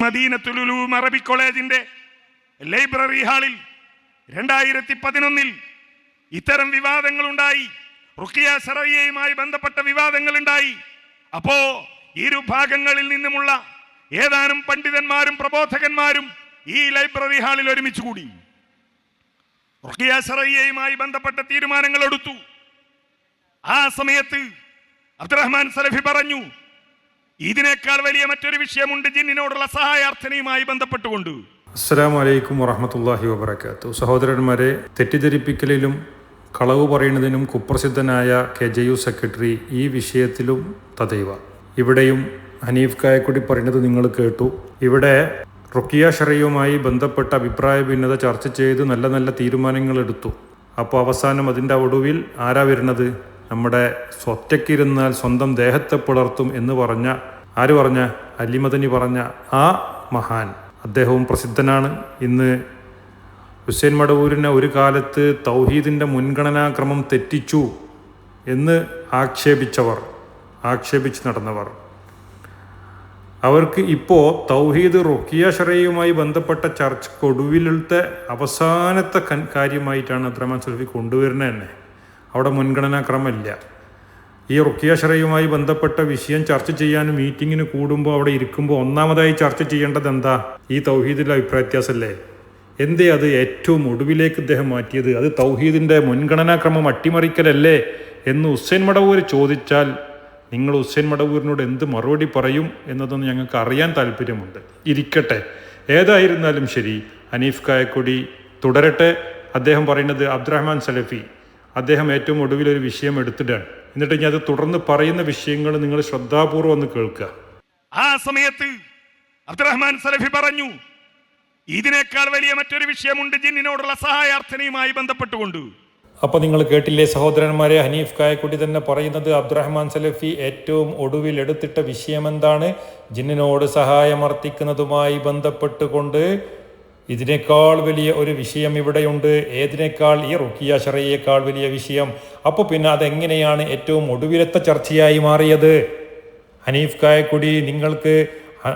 മദീനത്തുലുലൂം അറബി കോളേജിന്റെ ലൈബ്രറി ഹാളിൽ രണ്ടായിരത്തി പതിനൊന്നിൽ ഇത്തരം വിവാദങ്ങൾ ഉണ്ടായി റുക്കിയ സറയ്യയുമായി ബന്ധപ്പെട്ട വിവാദങ്ങൾ ഉണ്ടായി അപ്പോ ഇരുഭാഗങ്ങളിൽ നിന്നുമുള്ള ഏതാനും പണ്ഡിതന്മാരും പ്രബോധകന്മാരും ഈ ലൈബ്രറി ഹാളിൽ ഒരുമിച്ച് കൂടി. റുക്കിയ സറയ്യയുമായി ബന്ധപ്പെട്ട തീരുമാനങ്ങൾ എടുത്തു ആ സമയത്ത് അബ്ദുറഹ്മാൻ സലഫി പറഞ്ഞു ഇതിനേക്കാൾ വലിയ മറ്റൊരു വിഷയമുണ്ട് ജിന്നിനോടുള്ള സഹായാർത്ഥനയുമായി ബന്ധപ്പെട്ടുകൊണ്ട്. അസ്സാം വലൈക്കും വറഹമത്തല്ലാഹി വബർക്കാത്തു സഹോദരന്മാരെ തെറ്റിദ്ധരിപ്പിക്കലിലും കളവ് പറയുന്നതിനും കുപ്രസിദ്ധനായ കെ ജെ യു സെക്രട്ടറി ഈ വിഷയത്തിലും തദൈവ ഇവിടെയും ഹനീഫ് കായക്കുടി പറയുന്നത് നിങ്ങൾ കേട്ടു. ഇവിടെ റുക്കിയ ഷറയുമായി ബന്ധപ്പെട്ട അഭിപ്രായ ഭിന്നത ചർച്ച ചെയ്ത് നല്ല നല്ല തീരുമാനങ്ങൾ എടുത്തു. അപ്പോൾ അവസാനം അതിന്റെ ഒടുവിൽ ആരാ വരുന്നത്? നമ്മുടെ സ്വറ്റക്കിരുന്നാൽ സ്വന്തം ദേഹത്തെ പുലർത്തും എന്ന് പറഞ്ഞ ആര് പറഞ്ഞ? അലിമദനി പറഞ്ഞ ആ മഹാൻ. അദ്ദേഹവും പ്രസിദ്ധനാണ്. ഇന്ന് ഹുസൈൻ മടവൂരിനെ ഒരു കാലത്ത് തൗഹീദിന്റെ മുൻഗണനാക്രമം തെറ്റിച്ചു എന്ന് ആക്ഷേപിച്ചവർ ആക്ഷേപിച്ച് നടന്നവർ. അവർക്ക് ഇപ്പോൾ തൗഹീദ് റുക്കിയ ഷറയുമായി ബന്ധപ്പെട്ട ചർച്ചക്കൊടുവിലത്തെ അവസാനത്തെ കാര്യമായിട്ടാണ് അബ്രഹ്മാൻ സുൽഫി കൊണ്ടുവരുന്നത് തന്നെ. അവിടെ മുൻഗണനാക്രമമില്ല ഈ റുക്കിയാശ്രയുമായി ബന്ധപ്പെട്ട വിഷയം ചർച്ച ചെയ്യാനും മീറ്റിങ്ങിന് കൂടുമ്പോൾ അവിടെ ഇരിക്കുമ്പോൾ ഒന്നാമതായി ചർച്ച ചെയ്യേണ്ടത് എന്താ? ഈ തൗഹീദിലെ അഭിപ്രായ വ്യത്യാസമല്ലേ എന്തേ അത് ഏറ്റവും ഒടുവിലേക്ക് ഇദ്ദേഹം മാറ്റിയത്? അത് തൗഹീദിന്റെ മുൻഗണനാക്രമം അട്ടിമറിക്കലല്ലേ? എന്ന് ഹുസൈൻ മടവൂർ ചോദിച്ചാൽ നിങ്ങൾ ഹുസൈൻ മടവൂരിനോട് എന്ത് മറുപടി പറയും എന്നതൊന്നും ഞങ്ങൾക്ക് അറിയാൻ താല്പര്യമുണ്ട്. ഇരിക്കട്ടെ. ഏതായിരുന്നാലും ശരി അനീഫ് കായക്കൊടി തുടരട്ടെ. അദ്ദേഹം പറയുന്നത് അബ്ദുറഹ്മാൻ സലഫി അദ്ദേഹം ഏറ്റവും ഒടുവിൽ ഒരു വിഷയം എടുത്തിട്ടാണ്. എന്നിട്ട് ഞാൻ അത് തുടർന്ന് പറയുന്ന വിഷയങ്ങൾ നിങ്ങൾ ശ്രദ്ധാപൂർവം ഒന്ന് കേൾക്കുക. ആ സമയത്ത് അബ്ദുറഹ്മാൻ സലഫി പറഞ്ഞു ഇതിനേക്കാൾ വലിയ മറ്റൊരു വിഷയമുണ്ട് ജിന്നിനോടുള്ള സഹായാർത്ഥനയുമായി ബന്ധപ്പെട്ടുകൊണ്ട്. അപ്പോൾ നിങ്ങൾ കേട്ടില്ലേ സഹോദരന്മാരെ ഹനീഫ് കായക്കുട്ടി തന്നെ പറയുന്നത് അബ്ദുറഹ്മാൻ സലഫി ഏറ്റവും ഒടുവിൽ എടുത്തിട്ട വിഷയം എന്താണ് ജിന്നിനോട് സഹായമർത്ഥിക്കുന്നതുമായി ബന്ധപ്പെട്ടുകൊണ്ട് ഇതിനേക്കാൾ വലിയ ഒരു വിഷയം ഇവിടെയുണ്ട്. ഏതിനേക്കാൾ ഈ റുക്കിയ ഷറയേക്കാൾ വലിയ വിഷയം? അപ്പോൾ പിന്നെ അതെങ്ങനെയാണ് ഏറ്റവും ഒടുവിലത്തെ ചർച്ചയായി മാറിയത്? ഹനീഫ് കായക്കുടി നിങ്ങൾക്ക്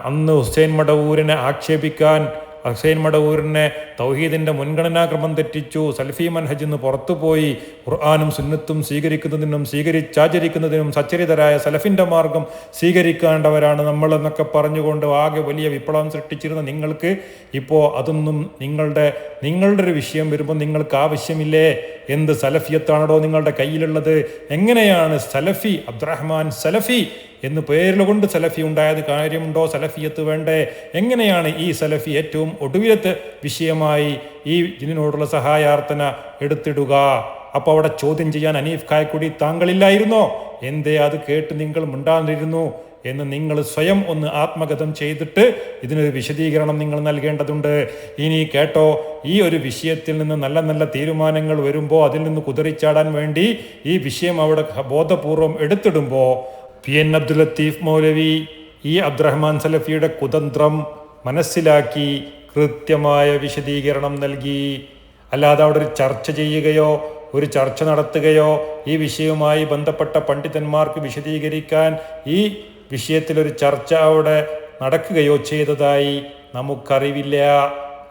അന്ന് ഹുസൈൻ മടവൂരിനെ ആക്ഷേപിക്കാൻ ഹുസൈൻ മടവൂരിനെ തൗഹീദിന്റെ മുൻഗണനാക്രമം തെറ്റിച്ചു. സൽഫി മൻഹജിൽ നിന്ന് പുറത്തുപോയി ഖുർആാനും സുന്നത്തും സ്വീകരിക്കുന്നതിനും സ്വീകരിച്ചാചരിക്കുന്നതിനും സച്ചരിതരായ സലഫിന്റെ മാർഗം സ്വീകരിക്കേണ്ടവരാണ് നമ്മൾ എന്നൊക്കെ പറഞ്ഞുകൊണ്ട് ആകെ വലിയ വിപ്ലവം സൃഷ്ടിച്ചിരുന്ന നിങ്ങൾക്ക്. ഇപ്പോൾ അതൊന്നും നിങ്ങളുടെ നിങ്ങളുടെ ഒരു വിഷയം വരുമ്പോൾ നിങ്ങൾക്ക് ആവശ്യമില്ലേ? എന്ത് സലഫിയത്താണോ നിങ്ങളുടെ കയ്യിലുള്ളത്? എങ്ങനെയാണ് സലഫി അബ്ദുറഹ്മാൻ സലഫി എന്ന് പേരിലുകൊണ്ട് സലഫി ഉണ്ടായത് കാര്യമുണ്ടോ? സലഫിയത്ത് വേണ്ടേ? എങ്ങനെയാണ് ഈ സലഫി ഏറ്റവും ഒടുവിലത്തെ വിഷയമായി ഈ ഇതിനോടുള്ള സഹായാർത്ഥന എടുത്തിടുക? അപ്പോൾ അവിടെ ചോദ്യം ചെയ്യാൻ അനീഫ് കായക്കുടി താങ്കളില്ലായിരുന്നോ? എന്തേ അത് കേട്ട് നിങ്ങൾ മിണ്ടാതിരുന്നു എന്ന് നിങ്ങൾ സ്വയം ഒന്ന് ആത്മഗതം ചെയ്തിട്ട് ഇതിനൊരു വിശദീകരണം നിങ്ങൾ നൽകേണ്ടതുണ്ട്. ഇനി കേട്ടോ ഈ ഒരു വിഷയത്തിൽ നിന്ന് നല്ല നല്ല തീരുമാനങ്ങൾ വരുമ്പോൾ അതിൽ നിന്ന് കുതിറിച്ചാടാൻ വേണ്ടി ഈ വിഷയം അവിടെ ബോധപൂർവം എടുത്തിടുമ്പോൾ പി എൻ അബ്ദുൽ ലത്തീഫ് മൗലവി ഈ അബ്ദുറഹ്മാൻ സലഫിയുടെ കുതന്ത്രം മനസ്സിലാക്കി കൃത്യമായ വിശദീകരണം നൽകി. അല്ലാതെ അവിടെ ഒരു ചർച്ച ചെയ്യുകയോ ഒരു ചർച്ച നടത്തുകയോ ഈ വിഷയവുമായി ബന്ധപ്പെട്ട പണ്ഡിതന്മാർക്ക് വിശദീകരിക്കാൻ ഈ വിഷയത്തിലൊരു ചർച്ച അവിടെ നടക്കുകയോ ചെയ്തതായി നമുക്കറിവില്ല.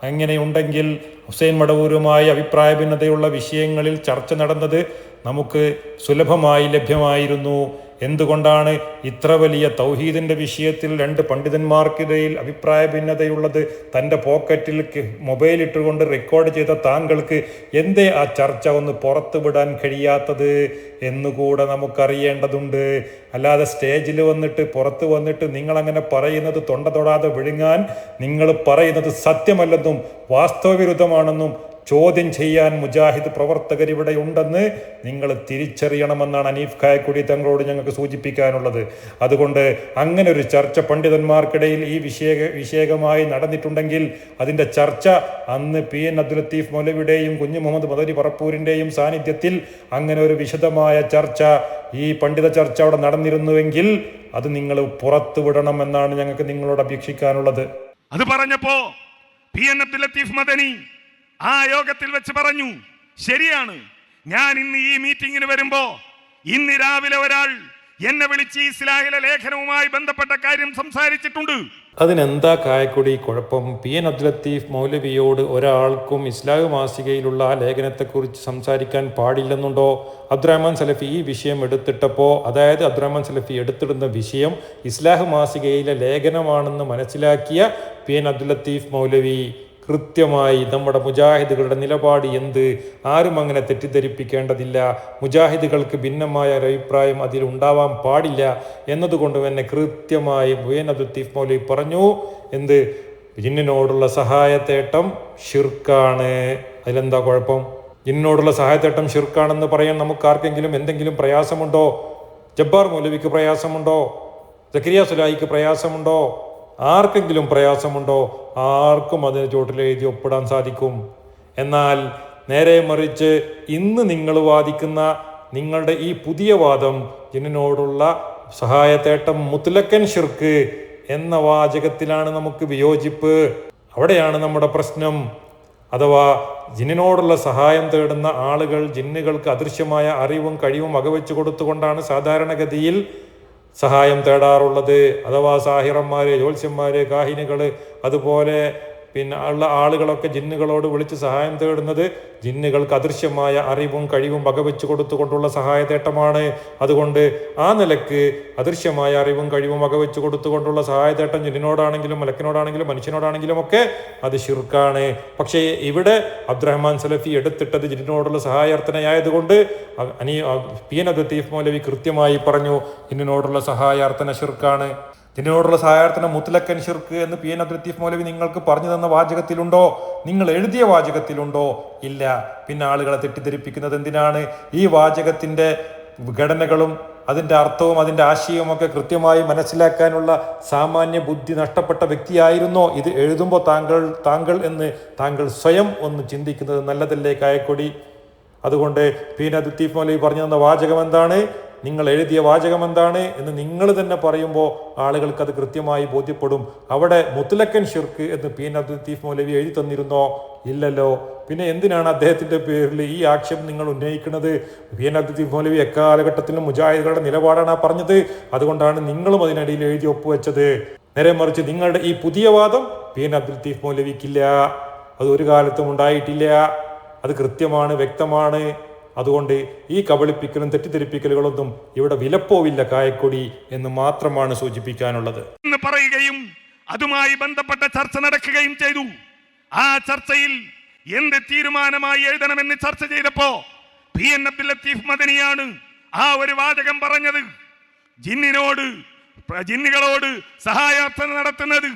അങ്ങനെയുണ്ടെങ്കിൽ ഹുസൈൻ മടവൂരുമായി അഭിപ്രായ ഭിന്നതയുള്ള വിഷയങ്ങളിൽ ചർച്ച നടന്നത് നമുക്ക് സുലഭമായി ലഭ്യമായിരുന്നു. എന്തുകൊണ്ടാണ് ഇത്ര വലിയ തൗഹീദിന്റെ വിഷയത്തിൽ രണ്ട് പണ്ഡിതന്മാർക്കിടയിൽ അഭിപ്രായ ഭിന്നതയുള്ളത്? തന്റെ പോക്കറ്റിൽ മൊബൈൽ ഇട്ടുകൊണ്ട് റെക്കോർഡ് ചെയ്ത താങ്കൾക്ക് എന്തേ ആ ചർച്ച ഒന്ന് പുറത്തു വിടാൻ കഴിയാത്തത് എന്നുകൂടെ നമുക്കറിയേണ്ടതുണ്ട്. അല്ലാതെ സ്റ്റേജിൽ വന്നിട്ട് പുറത്ത് വന്നിട്ട് നിങ്ങളങ്ങനെ പറയുന്നത് തൊണ്ട തൊടാതെ വിഴുങ്ങാൻ നിങ്ങൾ പറയുന്നത് സത്യമല്ലെന്നും വാസ്തവവിരുദ്ധമാണെന്നും ചോദ്യം ചെയ്യാൻ മുജാഹിദ് പ്രവർത്തകർ ഇവിടെ ഉണ്ടെന്ന് നിങ്ങൾ തിരിച്ചറിയണമെന്നാണ് അനീഫ് കായക്കുടി തങ്ങളോട് ഞങ്ങൾക്ക് സൂചിപ്പിക്കാനുള്ളത്. അതുകൊണ്ട് അങ്ങനെ ഒരു ചർച്ച പണ്ഡിതന്മാർക്കിടയിൽ ഈ വിഷയ വിഷയകമായി നടന്നിട്ടുണ്ടെങ്കിൽ അതിന്റെ ചർച്ച അന്ന് പി എൻ അബ്ദുൽ ലത്തീഫ് മൗലവിയുടെയും കുഞ്ഞു മുഹമ്മദ് മദരി പറപ്പൂരിന്റെയും സാന്നിധ്യത്തിൽ അങ്ങനെ ഒരു വിശദമായ ചർച്ച ഈ പണ്ഡിത ചർച്ച അവിടെ നടന്നിരുന്നുവെങ്കിൽ അത് നിങ്ങൾ പുറത്തുവിടണം എന്നാണ് ഞങ്ങൾക്ക് നിങ്ങളോട് അപേക്ഷിക്കാനുള്ളത്. അത് പറഞ്ഞപ്പോ പി എൻ അബ്ദുൽ ലത്തീഫ് മദനി ആ യോഗത്തിൽ വെച്ച് പറഞ്ഞു ശരിയാണ് ഞാൻ ഇന്ന് ഈ മീറ്റിങ്ങിന് വരുമ്പോ ഇന്ന് രാവിലെ ഒരാൾ എന്നെ വിളിച്ച് ഇസ്ലാഹിലെ ലേഖനവുമായി ബന്ധപ്പെട്ട കാര്യം സംസാരിച്ചിട്ടുണ്ട്. അതിനെന്താ കായക്കൊടി കുഴപ്പം? പി. എൻ. അബ്ദുൽ ലത്തീഫ് മൗലവിയോട് ഒരാൾക്കും ഇസ്ലാഹ് മാസികയിലുള്ള ആ ലേഖനത്തെക്കുറിച്ച് സംസാരിക്കാൻ പാടില്ലെന്നുണ്ടോ? അബ്ദുറഹ്മാൻ സലഫി ഈ വിഷയം എടുത്തിട്ടപ്പോൾ അതായത് അബ്ദുറഹ്മാൻ സലഫി എടുത്തിടുന്ന വിഷയം ഇസ്ലാഹ് മാസികയിലെ ലേഖനമാണെന്ന് മനസ്സിലാക്കിയ പി. എൻ. അബ്ദുൽ ലത്തീഫ് മൗലവി. കൃത്യമായി നമ്മുടെ മുജാഹിദുകളുടെ നിലപാട് എന്ത്? ആരും അങ്ങനെ തെറ്റിദ്ധരിപ്പിക്കേണ്ടതില്ല. മുജാഹിദുകൾക്ക് ഭിന്നമായ ഒരു അഭിപ്രായം അതിൽ ഉണ്ടാവാൻ പാടില്ല. എന്നതുകൊണ്ട് തന്നെ കൃത്യമായി ബുയൻ അബ്ദുത്തീഫ് മൗലി പറഞ്ഞു എന്ത്? ജിന്നിനോടുള്ള സഹായത്തേട്ടം ഷിർക്കാണ് അതിലെന്താ കുഴപ്പം? ജിന്നിനോടുള്ള സഹായത്തേട്ടം ഷിർക്കാണെന്ന് പറയാൻ നമുക്ക് ആർക്കെങ്കിലും എന്തെങ്കിലും പ്രയാസമുണ്ടോ? ജബ്ബാർ മൗലവിക്ക് പ്രയാസമുണ്ടോ? ജക്കരിയ സുലായിക്ക് പ്രയാസമുണ്ടോ? ആർക്കെങ്കിലും പ്രയാസമുണ്ടോ? ആർക്കും അതിന് ചുവട്ടിൽ എഴുതി ഒപ്പിടാൻ സാധിക്കും. എന്നാൽ നേരെ മറിച്ച് ഇന്ന് നിങ്ങൾ വാദിക്കുന്ന നിങ്ങളുടെ ഈ പുതിയ വാദം ജിന്നിനോടുള്ള സഹായത്തേട്ടം മുത്തലക്കൻ ഷിർക്ക് എന്ന വാചകത്തിലാണ് നമുക്ക് വിയോജിപ്പ്. അവിടെയാണ് നമ്മുടെ പ്രശ്നം. അഥവാ ജിന്നിനോടുള്ള സഹായം തേടുന്ന ആളുകൾ ജിന്നുകൾക്ക് അദൃശ്യമായ അറിവും കഴിവും വകവെച്ചു കൊടുത്തുകൊണ്ടാണ് സാധാരണഗതിയിൽ സഹായം തേടാറുള്ളത്. അഥവാ സാഹിറന്മാർ ജ്യോത്സ്യന്മാർ കാഹിനികൾ അതുപോലെ പിന്നെ ഉള്ള ആളുകളൊക്കെ ജിന്നുകളോട് വിളിച്ച് സഹായം തേടുന്നത് ജിന്നുകൾക്ക് അദൃശ്യമായ അറിവും കഴിവും വകവെച്ചു കൊടുത്തുകൊണ്ടുള്ള സഹായതേട്ടമാണ് അതുകൊണ്ട് ആ നിലയ്ക്ക് അദൃശ്യമായ അറിവും കഴിവും വകവെച്ചു കൊടുത്തുകൊണ്ടുള്ള സഹായതേട്ടം ജിന്നിനോടാണെങ്കിലും മലക്കിനോടാണെങ്കിലും മനുഷ്യനോടാണെങ്കിലും ഒക്കെ അത് ഷിർക്കാണ് പക്ഷേ ഇവിടെ അബ്ദുറഹ്മാൻ സലഫി എടുത്തിട്ടത് ജിന്നിനോടുള്ള സഹായാർത്ഥനയായതുകൊണ്ട് അനി പി എൻ അബ്ദുത്തീഫ് മൗലവി കൃത്യമായി പറഞ്ഞു ജിന്നിനോടുള്ള സഹായാർത്ഥന ഷിർക്കാണ് ഇതിനോടുള്ള സഹായാർത്ഥന മുത്തലക്കൻ ഷിർക്ക് എന്ന് പി എൻ അബ്ദുലത്തീഫ് മൗലവി നിങ്ങൾക്ക് പറഞ്ഞു തന്ന വാചകത്തിലുണ്ടോ? നിങ്ങൾ എഴുതിയ വാചകത്തിലുണ്ടോ? ഇല്ല. പിന്നെ ആളുകളെ തെറ്റിദ്ധരിപ്പിക്കുന്നത് എന്തിനാണ്? ഈ വാചകത്തിന്റെ ഘടനകളും അതിന്റെ അർത്ഥവും അതിന്റെ ആശയവും ഒക്കെ കൃത്യമായി മനസ്സിലാക്കാനുള്ള സാമാന്യ ബുദ്ധി നഷ്ടപ്പെട്ട വ്യക്തിയായിരുന്നോ? ഇത് എഴുതുമ്പോൾ താങ്കൾ താങ്കൾ എന്ന് താങ്കൾ സ്വയം ഒന്ന് ചിന്തിക്കുന്നത് നല്ലതല്ലേ കായക്കൊടി? അതുകൊണ്ട് പി എൻ അബ്ദുൽ മൗലവി പറഞ്ഞു തന്ന വാചകം എന്താണ് നിങ്ങൾ എഴുതിയ വാചകം എന്താണ് എന്ന് നിങ്ങൾ തന്നെ പറയുമ്പോൾ ആളുകൾക്ക് അത് കൃത്യമായി ബോധ്യപ്പെടും. അവിടെ മുത്തലക്കൻ ഷിർക്ക് എന്ന് പി എൻ അബ്ദുൽ ലത്തീഫ് മൗലവി എഴുതി തന്നിരുന്നോ? ഇല്ലല്ലോ. പിന്നെ എന്തിനാണ് അദ്ദേഹത്തിന്റെ പേരിൽ ഈ ആക്ഷേപം നിങ്ങൾ ഉന്നയിക്കുന്നത്? പി എൻ അബ്ദുൽ ലത്തീഫ് മൗലവി എക്കാലഘട്ടത്തിലും മുജാഹിദുകളുടെ നിലപാടാണ് പറഞ്ഞത്. അതുകൊണ്ടാണ് നിങ്ങളും അതിനടിയിൽ എഴുതി ഒപ്പുവെച്ചത്. നേരെ മറിച്ച് നിങ്ങളുടെ ഈ പുതിയ വാദം പി എൻ അബ്ദുൽ ലത്തീഫ് മൗലവിക്കില്ല. അത് ഒരു കാലത്തും ഉണ്ടായിട്ടില്ല. അത് കൃത്യമാണ് വ്യക്തമാണ്. അതുകൊണ്ട് ഈ കബളിപ്പിക്കലും തെറ്റിദ്ധരിപ്പിക്കലുകളൊന്നും ഇവിടെ വിലപ്പോവില്ല കായക്കൊടി എന്ന് മാത്രമാണ് സൂചിപ്പിക്കാനുള്ളത്. എന്ന് പറയുകയും അതുമായി ബന്ധപ്പെട്ട ചർച്ച നടക്കുകയും ചെയ്തു. ആ ചർച്ചയിൽ എന്ത് തീരുമാനമായി എഴുതണമെന്ന് ചർച്ച ചെയ്തപ്പോ പി എൻ അബ്ദുൽ ലത്തീഫ് മദനിയാണ് ആ ഒരു വാചകം പറഞ്ഞത്. ജിന്നിനോട് ജിന്നുകളോട് സഹായാർത്ഥന നടത്തുന്നത്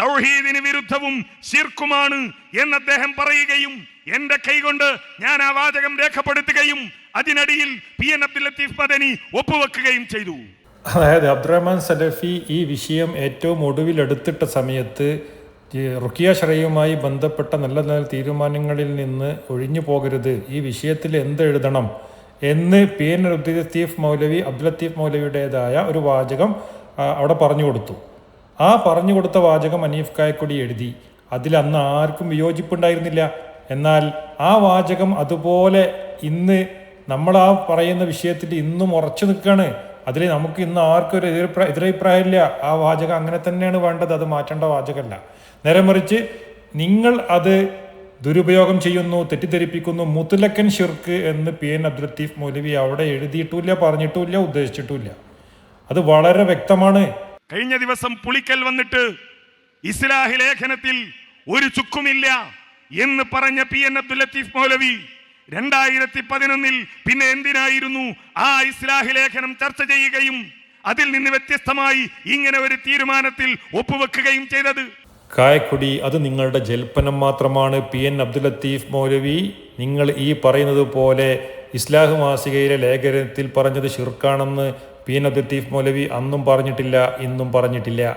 തൗഹീദിന് വിരുദ്ധവും ശിർക്കുമാണ് എന്ന് അദ്ദേഹം പറയുകയും എന്റെ കൈകൊണ്ട് ഞാൻ ആ വാചകം രേഖപ്പെടുത്തുകയും അതിനടിയിൽ പി എൻ അബ്ദുൽ ലത്തീഫ് മദനി ഒപ്പുവെക്കുകയും ചെയ്തു. അതായത് അബ്ദുറഹ്മാൻ സലഫി ഈ വിഷയം ഏറ്റവും ഒടുവിൽ എടുത്തിട്ട സമയത്ത് റുക്കിയ ഷറയുമായി ബന്ധപ്പെട്ട നല്ല നല്ല തീരുമാനങ്ങളിൽ നിന്ന് ഒഴിഞ്ഞു പോകരുത്. ഈ വിഷയത്തിൽ എന്ത് എഴുതണം എന്ന് പി എൻ അബ്ദുൽ ലത്തീഫ് മൗലവി അബ്ദുൽ ലത്തീഫ് മൗലവിയുടേതായ ഒരു വാചകം അവിടെ പറഞ്ഞു കൊടുത്തു. ആ പറഞ്ഞു കൊടുത്ത വാചകം അനീഫ് കായക്കൊടി എഴുതി. അതിൽ അന്ന് ആർക്കും വിയോജിപ്പുണ്ടായിരുന്നില്ല. എന്നാൽ ആ വാചകം അതുപോലെ ഇന്ന് നമ്മൾ ആ പറയുന്ന വിഷയത്തിൽ ഇന്നും ഉറച്ചു നിൽക്കുകയാണ്. അതിൽ നമുക്ക് ഇന്ന് ആർക്കും ഒരു എതിരഭിപ്രായ എതിരഭിപ്രായമില്ല ആ വാചകം അങ്ങനെ തന്നെയാണ് വേണ്ടത്. അത് മാറ്റേണ്ട വാചകമല്ല. നേരെ മറിച്ച് നിങ്ങൾ അത് ദുരുപയോഗം ചെയ്യുന്നു തെറ്റിദ്ധരിപ്പിക്കുന്നു മുത്തലക്കൻ ഷിർക്ക് എന്ന് പി. എൻ. അബ്ദുൽ ലത്തീഫ് മൗലവി അവിടെ എഴുതിയിട്ടുമില്ല പറഞ്ഞിട്ടുമില്ല ഉദ്ദേശിച്ചിട്ടുമില്ല അത് വളരെ വ്യക്തമാണ്. കഴിഞ്ഞ ദിവസം പുളിക്കൽ വന്നിട്ട് ഇസ്ലാഹി ലേഖനത്തിൽ ഒരു ചുക്കുമില്ല. എന്ന് പറഞ്ഞ പി എൻ അബ്ദുൽ ലത്തീഫ് മൗലവി രണ്ടായിരത്തി പതിനൊന്നിൽ പിന്നെ എന്തിനായിരുന്നു ആ ഇസ്ലാഹി ലേഖനം ചർച്ച ചെയ്യുകയും അതിൽ നിന്ന് വ്യത്യസ്തമായി ഇങ്ങനെ ഒരു തീരുമാനത്തിൽ ഒപ്പുവെക്കുകയും ചെയ്തത്? കായക്കുടി അത് നിങ്ങളുടെ ജൽപ്പനം മാത്രമാണ്. പി എൻ അബ്ദുൽ ലത്തീഫ് മൗലവി നിങ്ങൾ ഈ പറയുന്നത് പോലെ ഇസ്ലാഹ് മാസികയിലെ ലേഖനത്തിൽ പറഞ്ഞത് ഷിർക്കാണെന്ന് പി എൻ അബ്ദുൽ ലത്തീഫ് മൗലവി അന്നും പറഞ്ഞിട്ടില്ല ഇന്നും പറഞ്ഞിട്ടില്ല.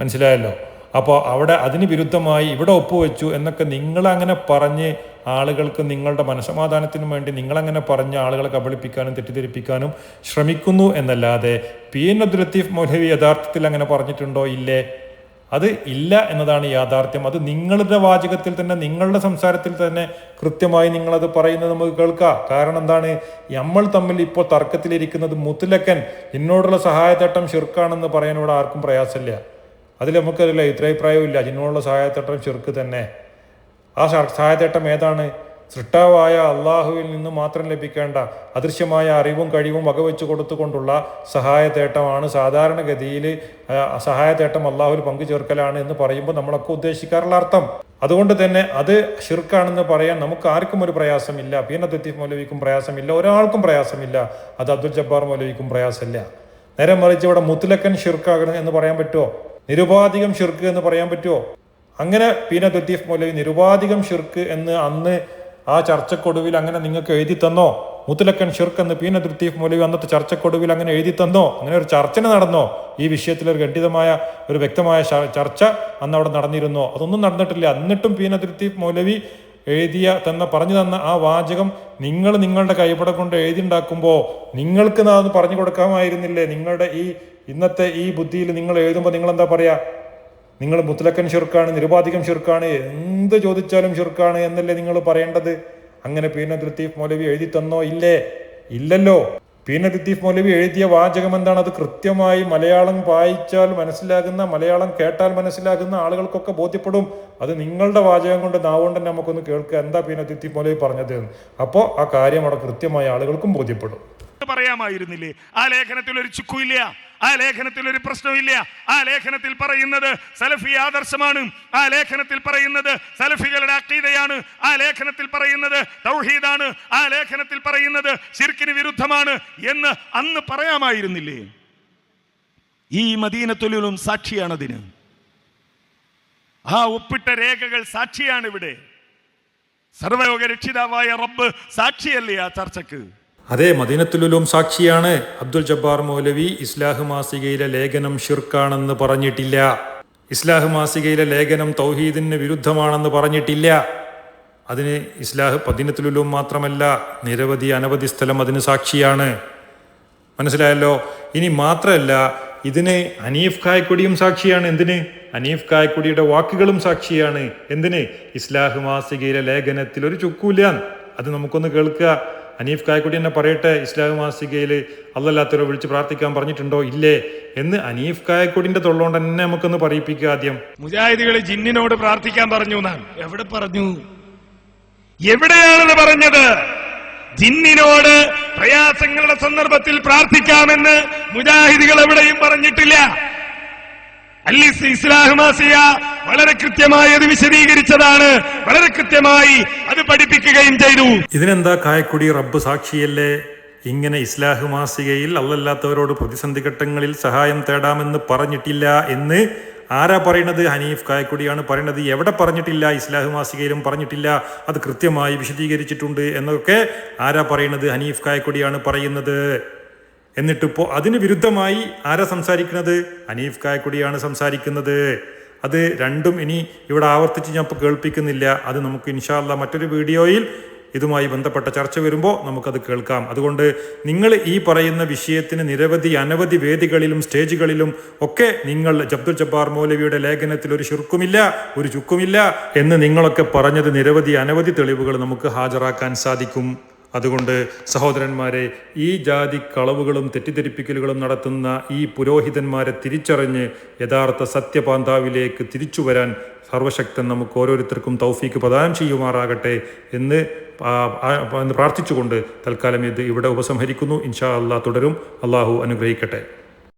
മനസ്സിലായല്ലോ? അപ്പോൾ അവിടെ അതിന് വിരുദ്ധമായി ഇവിടെ ഒപ്പുവെച്ചു എന്നൊക്കെ നിങ്ങളങ്ങനെ പറഞ്ഞ് ആളുകൾക്ക് നിങ്ങളുടെ മനസമാധാനത്തിനും വേണ്ടി നിങ്ങളങ്ങനെ പറഞ്ഞ് ആളുകളെ കബളിപ്പിക്കാനും തെറ്റിദ്ധരിപ്പിക്കാനും ശ്രമിക്കുന്നു എന്നല്ലാതെ പി എൻ അബ്ദുൽ ലത്തീഫ് മൗലവി യഥാർത്ഥത്തിൽ അങ്ങനെ പറഞ്ഞിട്ടുണ്ടോ? ഇല്ലേ? അത് ഇല്ല എന്നതാണ് യാഥാർത്ഥ്യം. അത് നിങ്ങളുടെ വാചകത്തിൽ തന്നെ നിങ്ങളുടെ സംസാരത്തിൽ തന്നെ കൃത്യമായി നിങ്ങളത് പറയുന്നത് നമുക്ക് കേൾക്കാം. കാരണം എന്താണ്? നമ്മൾ തമ്മിൽ ഇപ്പോൾ തർക്കത്തിലിരിക്കുന്നത് മുത്തലക്കൻ എന്നോടുള്ള സഹായത്തട്ടം ഷിർക്കാണെന്ന് പറയാൻ ഇവിടെ ആർക്കും പ്രയാസമില്ല. അതിൽ നമുക്കതില്ല ഇത്രയഭിപ്രായമില്ല അതിനോടുള്ള സഹായത്തേട്ടം ചെറുക്ക് തന്നെ. ആ സഹായത്തേട്ടം ഏതാണ്? സൃഷ്ടാവായ അള്ളാഹുവിൽ നിന്ന് മാത്രം ലഭിക്കേണ്ട അദൃശ്യമായ അറിവും കഴിവും വകവെച്ച് കൊടുത്തുകൊണ്ടുള്ള സഹായത്തേട്ടമാണ് സാധാരണഗതിയിൽ സഹായത്തേട്ടം അള്ളാഹുവിൽ പങ്കു ചേർക്കലാണ് എന്ന് പറയുമ്പോൾ നമ്മളൊക്കെ ഉദ്ദേശിക്കാറുള്ള അർത്ഥം. അതുകൊണ്ട് തന്നെ അത് ഷിർക്കാണെന്ന് പറയാൻ നമുക്ക് ആർക്കും ഒരു പ്രയാസമില്ല. പീന ലത്തീഫ് മൗലവിക്കും പ്രയാസമില്ല. ഒരാൾക്കും പ്രയാസമില്ല. അത് അബ്ദുൽ ജബ്ബാർ മൗലവിക്കും പ്രയാസമില്ല. നേരെ മറിച്ച് ഇവിടെ മുത്തലക്കൻ ഷിർക്കാകണം എന്ന് പറയാൻ പറ്റുമോ? നിരുപാധികം ഷിർക്ക് എന്ന് പറയാൻ പറ്റുമോ അങ്ങനെ പീന ലത്തീഫ് മൗലവി നിരുപാധികം ഷിർക്ക് എന്ന് അന്ന് ആ ചർച്ചക്കൊടുവിൽ അങ്ങനെ നിങ്ങൾക്ക് എഴുതി തന്നോ? മുത്തലക്കൻ ഷിർക്ക് എന്ന് പീന ലത്തീഫ് മൗലവി അന്നത്തെ ചർച്ചക്കൊടുവിൽ അങ്ങനെ എഴുതി തന്നോ? അങ്ങനെ ഒരു ചർച്ചന നടന്നോ? ഈ വിഷയത്തിൽ ഒരു ഖണ്ഡിതമായ ഒരു വ്യക്തമായ ചർച്ച അന്ന് അവിടെ നടന്നിരുന്നോ? അതൊന്നും നടന്നിട്ടില്ല. എന്നിട്ടും പീന ലത്തീഫ് മൗലവി എഴുതിയ തന്ന പറഞ്ഞു തന്ന ആ വാചകം നിങ്ങൾ നിങ്ങളുടെ കൈപട കൊണ്ട് എഴുതിണ്ടാക്കുമ്പോൾ നിങ്ങൾക്ക് നാന്ന് പറഞ്ഞു കൊടുക്കാമായിരുന്നില്ലേ? നിങ്ങളുടെ ഈ ഇന്നത്തെ ഈ ബുദ്ധിയിൽ നിങ്ങൾ എഴുതുമ്പോൾ നിങ്ങൾ എന്താ പറയാ? നിങ്ങൾ മുത്തലക്കൻ ഷിർക്കാണ് നിരുപാധികം ഷിർക്കാണ് എന്ത് ചോദിച്ചാലും ഷിർക്കാണ് എന്നല്ലേ നിങ്ങൾ പറയേണ്ടത്? അങ്ങനെ പീന ലത്തീഫ് മൗലവി എഴുതി തന്നോ ഇല്ലേ? ഇല്ലല്ലോ. പീന ലത്തീഫ് മൗലവി എഴുതിയ വാചകം എന്താണ്? അത് കൃത്യമായി മലയാളം വായിച്ചാൽ മനസ്സിലാകുന്ന മലയാളം കേട്ടാൽ മനസ്സിലാകുന്ന ആളുകൾക്കൊക്കെ ബോധ്യപ്പെടും. അത് നിങ്ങളുടെ വാചകം കൊണ്ട് നാവുകൊണ്ട് നമുക്കൊന്ന് കേൾക്കുക. എന്താ പിന്നെ ലത്തീഫ് മൗലവി പറഞ്ഞത് അപ്പോൾ ആ കാര്യം അവിടെ കൃത്യമായി ആളുകൾക്കും ബോധ്യപ്പെടും. പറയാമായിരുന്നില്ലേ? ആ ലേഖനത്തിൽ ഒരു ചുക്കുമില്ല ആ ലേഖനത്തിൽ ഒരു പ്രശ്നമില്ല ആ ലേഖനത്തിൽ പറയുന്നത് സലഫി ആദർശമാണ് ആ ലേഖനത്തിൽ പറയുന്നത് സലഫികളുടെ അക്കീതയാണ് ആ ലേഖനത്തിൽ പറയുന്നത് തൗഹീദാണ് ആ ലേഖനത്തിൽ പറയുന്നത് ശിർക്കിന് വിരുദ്ധമാണ് എന്ന് അന്ന് പറയാമായിരുന്നില്ലേ? ഈ മദീനത്തുലും സാക്ഷിയാണതിന്. ആ ഒപ്പിട്ട രേഖകൾ സാക്ഷിയാണ് ഇവിടെ സർവലോക രക്ഷിതാവായ റബ്ബ് സാക്ഷിയല്ലേ ആ ചർച്ചക്ക്? അതെ മദീനത്തുലുലും സാക്ഷിയാണ് അബ്ദുൽ ജബ്ബാർ മൗലവി. ഇസ്ലാഹ് മാസികയിലെ ലേഖനം ഷിർക്കാണെന്ന് പറഞ്ഞിട്ടില്ല. ഇസ്ലാഹ് മാസികയിലെ ലേഖനം തൗഹീദിന് വിരുദ്ധമാണെന്ന് പറഞ്ഞിട്ടില്ല. അതിന് ഇസ്ലാഹ് പതിനത്തിലുലും മാത്രമല്ല നിരവധി അനവധി സ്ഥലം അതിന് സാക്ഷിയാണ്. മനസ്സിലായല്ലോ? ഇനി മാത്രമല്ല ഇതിന് അനീഫ് കായക്കൊടിയും സാക്ഷിയാണ്. എന്തിന്? അനീഫ് കായക്കൊടിയുടെ വാക്കുകളും സാക്ഷിയാണ്. എന്തിന്? ഇസ്ലാഹ് മാസികയിലെ ലേഖനത്തിൽ ഒരു ചുക്കൂല അത് നമുക്കൊന്ന് കേൾക്കുക. അനീഫ് കായക്കുട്ടി എന്നെ പറയട്ടെ ഇസ്ലാഹ് മാസികയിൽ അല്ലല്ലാത്തവരെ വിളിച്ച് പ്രാർത്ഥിക്കാൻ പറഞ്ഞിട്ടുണ്ടോ? ഇല്ലേ? എന്ന് അനീഫ് കായക്കുടിന്റെ തൊള്ളോണ്ട് തന്നെ നമുക്കൊന്ന് പറയിപ്പിക്കുക ആദ്യം. മുജാഹിദികൾ ജിന്നിനോട് പ്രാർത്ഥിക്കാൻ പറഞ്ഞു എന്നാണ്. എവിടെ പറഞ്ഞു? എവിടെയാണെന്ന് പറഞ്ഞത്? ജിന്നിനോട് പ്രയാസങ്ങളുടെ സന്ദർഭത്തിൽ പ്രാർത്ഥിക്കാമെന്ന് മുജാഹിദികൾ എവിടെയും പറഞ്ഞിട്ടില്ല. അല്ലിസ് ഇസ്ലാഹ് ഇസ്ലാഹുമാസിയ വളരെ കൃത്യമായി അത് വിശദീകരിച്ചതാണ്. വളരെ കൃത്യമായി അത് പഠിപ്പിക്കുകയും ചെയ്തു. ഇതിനെന്താ കായക്കുടി റബ്ബ് സാക്ഷിയല്ലേ? ഇങ്ങനെ ഇസ്ലാഹ് മാസികയിൽ അല്ലല്ലാത്തവരോട് പ്രതിസന്ധി ഘട്ടങ്ങളിൽ സഹായം തേടാമെന്ന് പറഞ്ഞിട്ടില്ല എന്ന് ആരാ പറയണത്? ഹനീഫ് കായക്കുടിയാണ് പറയണത്. എവിടെ പറഞ്ഞിട്ടില്ല? ഇസ്ലാഹ് മാസികയിലും പറഞ്ഞിട്ടില്ല. അത് കൃത്യമായി വിശദീകരിച്ചിട്ടുണ്ട് എന്നൊക്കെ ആരാ പറയണത്? ഹനീഫ് കായക്കുടിയാണ് പറയുന്നത്. എന്നിട്ടിപ്പോൾ അതിന് വിരുദ്ധമായി ആരാ സംസാരിക്കുന്നത് ഹനീഫ് കായക്കുടിയാണ് സംസാരിക്കുന്നത്. അത് രണ്ടും ഇനി ഇവിടെ ആവർത്തിച്ച് ഞാൻ ഇപ്പോൾ കേൾപ്പിക്കുന്നില്ല. അത് നമുക്ക് ഇൻഷാല്ല മറ്റൊരു വീഡിയോയിൽ ഇതുമായി ബന്ധപ്പെട്ട ചർച്ച വരുമ്പോൾ നമുക്കത് കേൾക്കാം. അതുകൊണ്ട് നിങ്ങൾ ഈ പറയുന്ന വിഷയത്തിന് നിരവധി അനവധി വേദികളിലും സ്റ്റേജുകളിലും ഒക്കെ നിങ്ങൾ ജബ്ദുൽ ജബ്ബാർ മൗലവിയുടെ ലേഖനത്തിൽ ഒരു ശുർക്കുമില്ല ഒരു ചുക്കുമില്ല എന്ന് നിങ്ങളൊക്കെ പറഞ്ഞത് നിരവധി അനവധി തെളിവുകൾ നമുക്ക് ഹാജരാക്കാൻ സാധിക്കും. അതുകൊണ്ട് സഹോദരന്മാരെ ഈ ജാതി കളവുകളും തെറ്റിദ്ധരിപ്പിക്കലുകളും നടത്തുന്ന ഈ പുരോഹിതന്മാരെ തിരിച്ചറിഞ്ഞ് യഥാർത്ഥ സത്യപാന്താവിലേക്ക് തിരിച്ചു വരാൻ സർവശക്തൻ നമുക്ക് ഓരോരുത്തർക്കും തൗഫീക്ക് പ്രദാനം ചെയ്യുമാറാകട്ടെ എന്ന് പ്രാർത്ഥിച്ചുകൊണ്ട് തൽക്കാലം ഇത് ഇവിടെ ഉപസംഹരിക്കുന്നു. ഇൻഷാ അള്ളാഹ് തുടരും. അള്ളാഹു അനുഗ്രഹിക്കട്ടെ.